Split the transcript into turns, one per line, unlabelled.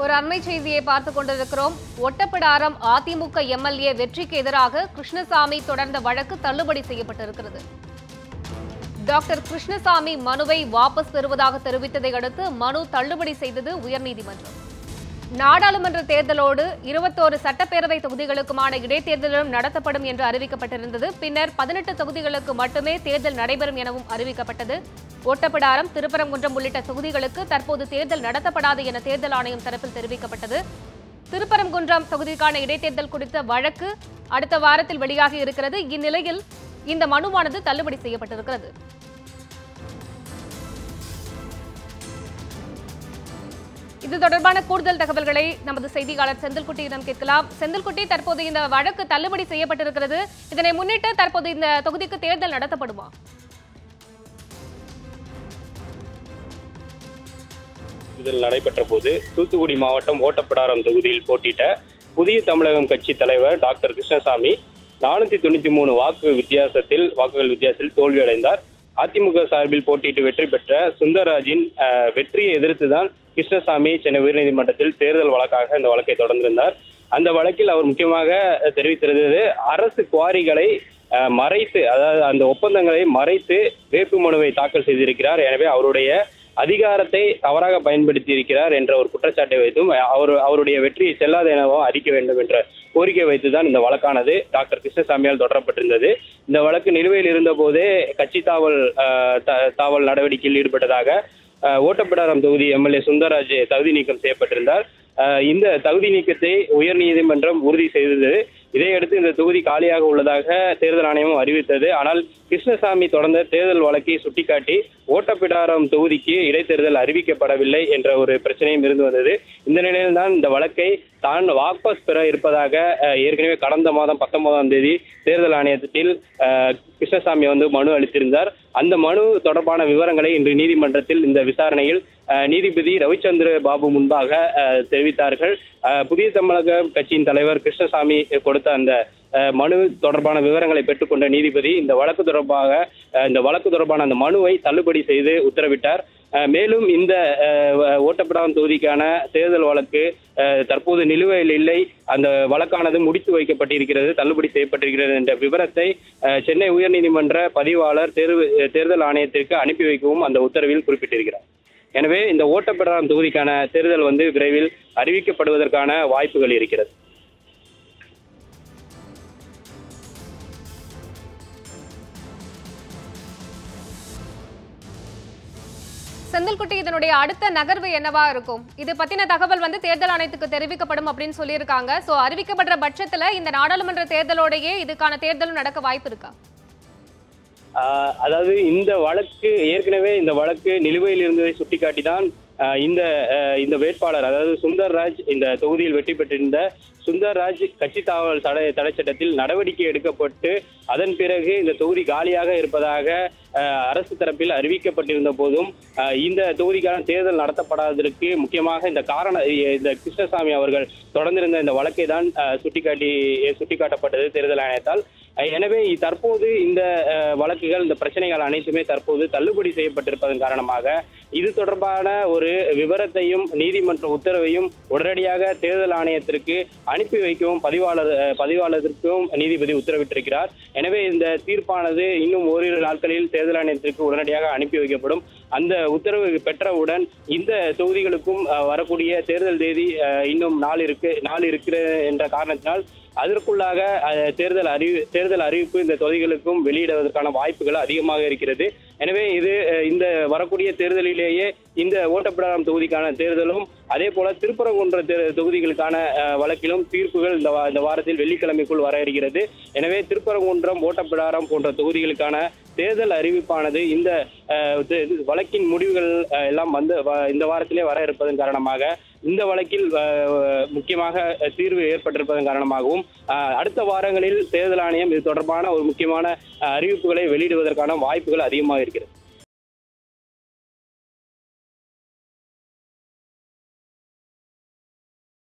ஒரு அண்மை செய்தியை பார்த்து கொண்டிருக்கிறோம். ஒட்டப்பிடாரம் அதிமுக எம்எல்ஏ வெற்றிக்கு எதிராக கிருஷ்ணசாமி தொடர்ந்த வழக்கு தள்ளுபடி செய்யப்பட்டிருக்கிறது. டாக்டர் கிருஷ்ணசாமி மனுவை வாபஸ் பெறுவதாக தெரிவித்ததை அடுத்து மனு தள்ளுபடி செய்தது உயர்நீதிமன்றம். நாடாளுமன்ற தேர்தலோடு இருபத்தோரு சட்டப்பேரவை தொகுதிகளுக்குமான இடைத்தேர்தலும் நடத்தப்படும் என்று அறிவிக்கப்பட்டிருந்தது. பின்னர் பதினெட்டு தொகுதிகளுக்கு மட்டுமே தேர்தல் நடைபெறும் எனவும் அறிவிக்கப்பட்டது. ஒட்டப்பிடாரம் திருப்பரங்குன்றம் உள்ளிட்ட தொகுதிகளுக்கு தற்போது தேர்தல் நடத்தப்படாது என தேர்தல் ஆணையம் தரப்பில் தெரிவிக்கப்பட்டது. திருப்பரங்குன்றம் தொகுதிக்கான இடைத்தேர்தல் குறித்த வழக்கு அடுத்த வாரத்தில் வெளியாகி இருக்கிறது. இந்நிலையில் இந்த மனுவானது தள்ளுபடி செய்யப்பட்டிருக்கிறது. இது தொடர்பான கூடுதல் தகவல்களை நமது செய்தியாளர் செந்தில்குட்டியிடம் கேட்கலாம். செந்தில்குட்டி தற்போது இந்த வழக்கு தள்ளுபடி செய்யப்பட்டிருக்கிறது. இதனை முன்னிட்டு தற்போது இந்த தொகுதிக்கு தேர்தல் நடத்தப்படுமா?
தேர்தல் நடைபெற்ற போது தூத்துக்குடி மாவட்டம் ஓட்டப்படாரம் தொகுதியில் போட்டியிட்ட புதிய தமிழகம் கட்சி தலைவர் டாக்டர் கிருஷ்ணசாமி நானூத்தி தொண்ணூத்தி மூணு வாக்கு வித்தியாசத்தில் வாக்குகள் வித்தியாசத்தில் தோல்வியடைந்தார். அதிமுக சார்பில் போட்டியிட்டு வெற்றி பெற்ற சுந்தரராஜின் வெற்றியை எதிர்த்துதான் கிருஷ்ணசாமி சென்னை உயர்நீதிமன்றத்தில் தேர்தல் வழக்காக இந்த வழக்கை தொடர்ந்திருந்தார். அந்த வழக்கில் அவர் முக்கியமாக தெரிவித்திருந்தது அரசு குவாரிகளை மறைத்து அதாவது அந்த ஒப்பந்தங்களை மறைத்து வேட்பு மனுவை தாக்கல் செய்திருக்கிறார். எனவே அவருடைய அதிகாரத்தை தவறாக பயன்படுத்தி இருக்கிறார் என்ற ஒரு குற்றச்சாட்டை வைத்தும் அவர் அவருடைய வெற்றியை செல்லாத எனவும் அறிக்க வேண்டும் என்ற கோரிக்கை வைத்துதான் இந்த வழக்கானது டாக்டர் கிருஷ்ணசாமியால் தொடரப்பட்டிருந்தது. இந்த வழக்கு நிலுவையில் இருந்த போதே கட்சி தாவல் த- தாவல் நடவடிக்கையில் ஈடுபட்டதாக ஓட்டப்பிடாரம் தொகுதி எம்எல்ஏ சுந்தரராஜ் தகுதி நீக்கம் செய்யப்பட்டிருந்தார். இந்த தகுதி நீக்கத்தை உயர்நீதிமன்றம் உறுதி செய்தது. இதையடுத்து இந்த தொகுதி காலியாக உள்ளதாக தேர்தல் ஆணையமும் அறிவித்தது. ஆனால் கிருஷ்ணசாமி தொடர்ந்த தேர்தல் வழக்கை சுட்டிக்காட்டி ஓட்டப்பிடாரம் தொகுதிக்கு இடைத்தேர்தல் அறிவிக்கப்படவில்லை என்ற ஒரு பிரச்சனையும் இருந்து வந்தது. இந்த நிலையில்தான் இந்த வழக்கை தான் வாபஸ் பெற இருப்பதாக ஏற்கனவே கடந்த மாதம் பத்தொன்பதாம் தேதி தேர்தல் ஆணையத்தில் கிருஷ்ணசாமி வந்து மனு அளித்திருந்தார். அந்த மனு தொடர்பான விவரங்களை இன்று நீதிமன்றத்தில் இந்த விசாரணையில் நீதிபதி ரவிச்சந்திர பாபு முன்பாக தெரிவித்தார்கள். புதிய தமிழக கட்சியின் தலைவர் கிருஷ்ணசாமி கொடுத்த அந்த மனு தொடர்பான விவரங்களை பெற்றுக்கொண்ட நீதிபதி இந்த வழக்கு தொடர்பாக இந்த வழக்கு தொடர்பான அந்த மனுவை தள்ளுபடி செய்து உத்தரவிட்டார். மேலும் இந்த அஹ், தொகுதிக்கான தேர்தல் வழக்கு தற்போது நிலுவையில் இல்லை. அந்த வழக்கானது முடித்து வைக்கப்பட்டிருக்கிறது தள்ளுபடி செய்யப்பட்டிருக்கிறது என்ற விவரத்தை சென்னை உயர்நீதிமன்ற பதிவாளர் தேர்வு தேர்தல் ஆணையத்திற்கு அனுப்பி வைக்கவும் அந்த உத்தரவில் குறிப்பிட்டிருக்கிறார். எனவே இந்த ஓட்டப்பிடாரம் தொகுதிக்கான தேர்தல் வந்து விரைவில் அறிவிக்கப்படுவதற்கான வாய்ப்புகள் இருக்கிறது.
செந்தில்குட்டி இதனுடைய அடுத்த நகர்வு என்னவா இருக்கும்? இது பத்தின தகவல் வந்து தேர்தல் ஆணையத்துக்கு தெரிவிக்கப்படும் அப்படின்னு சொல்லியிருக்காங்க. சோ அறிவிக்கப்படுற பட்சத்துல இந்த நாடாளுமன்ற தேர்தலோடையே இதுக்கான தேர்தலும் நடக்க வாய்ப்பு இருக்கா?
அதாவது இந்த வழக்கு ஏற்கனவே இந்த வழக்கு நிலுவையில் இருந்ததை சுட்டிக்காட்டி தான் இந்த இந்த வேட்பாளர் அதாவது சுந்தர்ராஜ் இந்த தொகுதியில் வெற்றி பெற்றிருந்த சுந்தர்ராஜ் கட்சி தாவல் தடை தடை சட்டத்தில் நடவடிக்கை எடுக்கப்பட்டு அதன் பிறகு இந்த தொகுதி காலியாக இருப்பதாக அரசு தரப்பில் அறிவிக்கப்பட்டிருந்த போதும் இந்த தொகுதிக்கான தேர்தல் நடத்தப்படாததற்கு முக்கியமாக இந்த காரண இந்த கிருஷ்ணசாமி அவர்கள் தொடர்ந்திருந்த இந்த வழக்கை தான் சுட்டிக்காட்டி சுட்டிக்காட்டப்பட்டது தேர்தல் ஆணையத்தால். எனவே தற்போது இந்த வழக்குகள் இந்த பிரச்சனைகள் அனைத்துமே தற்போது தள்ளுபடி செய்யப்பட்டிருப்பதன் காரணமாக இது தொடர்பான ஒரு விவரத்தையும் நீதிமன்ற உத்தரவையும் உடனடியாக தேர்தல் ஆணையத்திற்கு அனுப்பி வைக்கவும் பதிவாளர் பதிவாளருக்கும் நீதிபதி உத்தரவிட்டிருக்கிறார். எனவே இந்த தீர்ப்பானது இன்னும் ஓரிரு நாட்களில் தேர்தல் ஆணையத்திற்கு உடனடியாக அனுப்பி வைக்கப்படும். அந்த உத்தரவு பெற்றவுடன் இந்த தொகுதிகளுக்கும் வரக்கூடிய தேர்தல் தேதி இன்னும் நாள் இருக்கு நாள் இருக்கிற என்ற காரணத்தினால் அதற்குள்ளாக தேர்தல் அறிவி தேர்தல் அறிவிப்பு இந்த தொகுதிகளுக்கும் வெளியிடுவதற்கான வாய்ப்புகள் அதிகமாக இருக்கிறது. எனவே இது இந்த வரக்கூடிய தேர்தலிலேயே இந்த ஓட்டப்பிடாரம் தொகுதிக்கான தேர்தலும் அதே போல திருப்பரங்குன்ற தே- தொகுதிகளுக்கான வழக்கிலும் தீர்ப்புகள் இந்த இந்த வாரத்தில் வெள்ளிக்கிழமைக்குள் வர இருக்கிறது எனவே திருப்பரங்குன்றம் ஓட்டப்பிடாரம் போன்ற தொகுதிகளுக்கான தேர்தல் அறிவிப்பானது இந்த இது வழக்கின் முடிவுகள் எல்லாம் வந்து வ- இந்த வாரத்திலே வர இருப்பதன் காரணமாக இந்த வழக்கில் முக்கியமாக தீர்வு ஏற்பட்டிருப்பதன் காரணமாகவும் அடுத்த வாரங்களில் தேர்தல் ஆணையம் இது தொடர்பான ஒரு முக்கியமான அறிவிப்புகளை வெளியிடுவதற்கான வாய்ப்புகள் அதிகமாக இருக்கிறது.